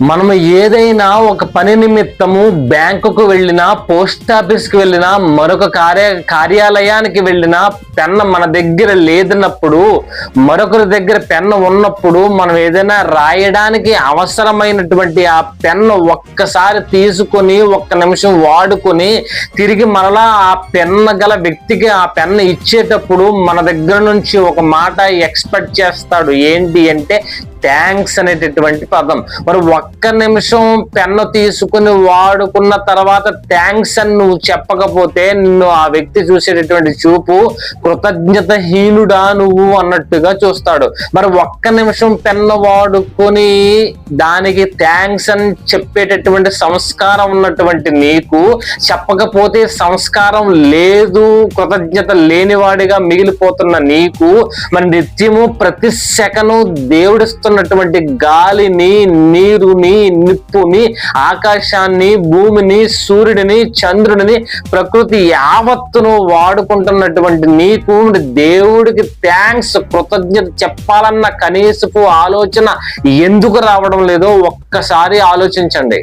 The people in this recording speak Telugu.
మనం ఏదైనా ఒక పని నిమిత్తము బ్యాంకుకు వెళ్ళినా పోస్ట్ ఆఫీస్కి వెళ్ళినా మరొక కార్య కార్యాలయానికి వెళ్ళినా పెన్న మన దగ్గర లేదన్నప్పుడు మరొకరి దగ్గర పెన్ను ఉన్నప్పుడు మనం ఏదైనా రాయడానికి అవసరమైనటువంటి ఆ పెన్ను ఒక్కసారి తీసుకొని ఒక్క నిమిషం వాడుకొని తిరిగి మరలా ఆ పెన్ను గల వ్యక్తికి ఆ పెన్ను ఇచ్చేటప్పుడు మన దగ్గర నుంచి ఒక మాట ఎక్స్పెక్ట్ చేస్తాడు. ఏంటి అంటే థ్యాంక్స్ అనేటటువంటి పదం. మరి ఒక్క నిమిషం పెన్ను తీసుకుని వాడుకున్న తర్వాత థ్యాంక్స్ అని నువ్వు చెప్పకపోతే నిన్ను ఆ వ్యక్తి చూసేటటువంటి చూపు కృతజ్ఞత హీనుడా నువ్వు అన్నట్టుగా చూస్తాడు. మరి ఒక్క నిమిషం పెన్ను వాడుకొని దానికి థ్యాంక్స్ అని చెప్పేటటువంటి సంస్కారం ఉన్నటువంటి నీకు చెప్పకపోతే సంస్కారం లేదు కృతజ్ఞత లేనివాడిగా మిగిలిపోతున్న నీకు మరి నిత్యము ప్రతి సెకను దేవుడిస్తున్నటువంటి గాలిని నీరుని నిప్పుని ఆకాశాన్ని భూమిని సూర్యుడిని చంద్రుడిని ప్రకృతి యావత్తును వాడుకుంటున్నటువంటి నీ మరి దేవుడికి థ్యాంక్స్ కృతజ్ఞత చెప్పాలన్న కనీసపు ఆలోచన ఎందుకు రావడం లేదో ఒక్కసారి ఆలోచించండి.